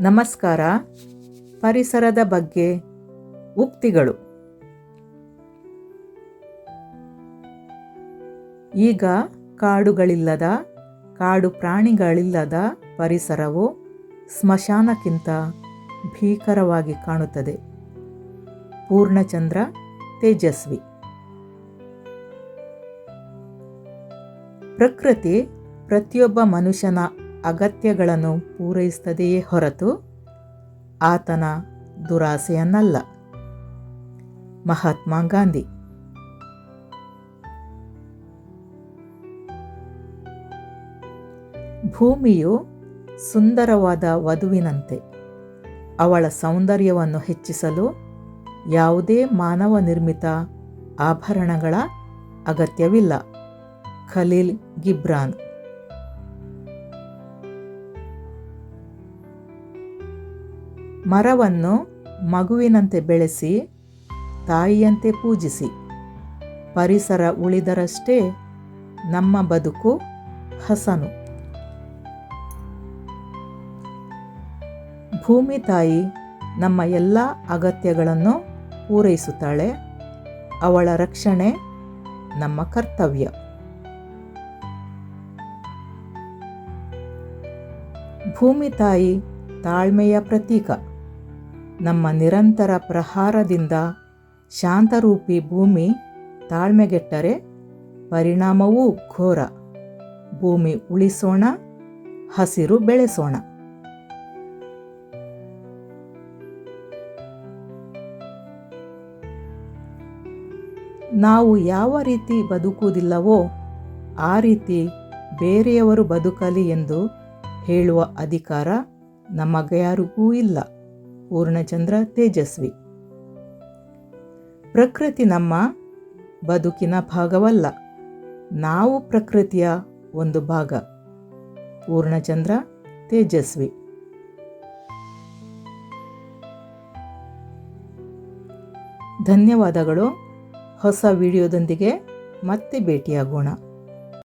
ನಮಸ್ಕಾರ. ಪರಿಸರದ ಬಗ್ಗೆ ಉಕ್ತಿಗಳು. ಈಗ ಕಾಡುಗಳಿಲ್ಲದ, ಕಾಡು ಪ್ರಾಣಿಗಳಿಲ್ಲದ ಪರಿಸರವು ಸ್ಮಶಾನಕ್ಕಿಂತ ಭೀಕರವಾಗಿ ಕಾಣುತ್ತದೆ. ಪೂರ್ಣಚಂದ್ರ ತೇಜಸ್ವಿ. ಪ್ರಕೃತಿ ಪ್ರತಿಯೊಬ್ಬ ಮನುಷ್ಯನ ಅಗತ್ಯಗಳನ್ನು ಪೂರೈಸುತ್ತದೆಯೇ ಹೊರತು ಆತನ ದುರಾಸೆಯನ್ನಲ್ಲ. ಮಹಾತ್ಮ ಗಾಂಧಿ. ಭೂಮಿಯು ಸುಂದರವಾದ ವಧುವಿನಂತೆ, ಅವಳ ಸೌಂದರ್ಯವನ್ನು ಹೆಚ್ಚಿಸಲು ಯಾವುದೇ ಮಾನವ ನಿರ್ಮಿತ ಆಭರಣಗಳ ಅಗತ್ಯವಿಲ್ಲ. Khalil Gibran. ಮರವನ್ನು ಮಗುವಿನಂತೆ ಬೆಳೆಸಿ, ತಾಯಿಯಂತೆ ಪೂಜಿಸಿ. ಪರಿಸರ ಉಳಿದರಷ್ಟೇ ನಮ್ಮ ಬದುಕು ಹಸನು. ಭೂಮಿ ತಾಯಿ ನಮ್ಮ ಎಲ್ಲ ಅಗತ್ಯಗಳನ್ನು ಪೂರೈಸುತ್ತಾಳೆ. ಅವಳ ರಕ್ಷಣೆ ನಮ್ಮ ಕರ್ತವ್ಯ. ಭೂಮಿ ತಾಯಿ ತಾಳ್ಮೆಯ ಪ್ರತೀಕ. ನಮ್ಮ ನಿರಂತರ ಪ್ರಹಾರದಿಂದ ಶಾಂತರೂಪಿ ಭೂಮಿ ತಾಳ್ಮೆಗೆಟ್ಟರೆ ಪರಿಣಾಮವೂ ಘೋರ. ಭೂಮಿ ಉಳಿಸೋಣ, ಹಸಿರು ಬೆಳೆಸೋಣ. ನಾವು ಯಾವ ರೀತಿ ಬದುಕುವುದಿಲ್ಲವೋ ಆ ರೀತಿ ಬೇರೆಯವರು ಬದುಕಲಿ ಎಂದು ಹೇಳುವ ಅಧಿಕಾರ ನಮಗ್ಯಾರಿಗೂ ಇಲ್ಲ. ಪೂರ್ಣಚಂದ್ರ ತೇಜಸ್ವಿ. ಪ್ರಕೃತಿ ನಮ್ಮ ಬದುಕಿನ ಭಾಗವಲ್ಲ. ನಾವು ಪ್ರಕೃತಿಯ ಒಂದು ಭಾಗ. ಪೂರ್ಣಚಂದ್ರ ತೇಜಸ್ವಿ. ಧನ್ಯವಾದಗಳು. ಹೊಸ ವಿಡಿಯೋದೊಂದಿಗೆ ಮತ್ತೆ ಭೇಟಿಯಾಗೋಣ.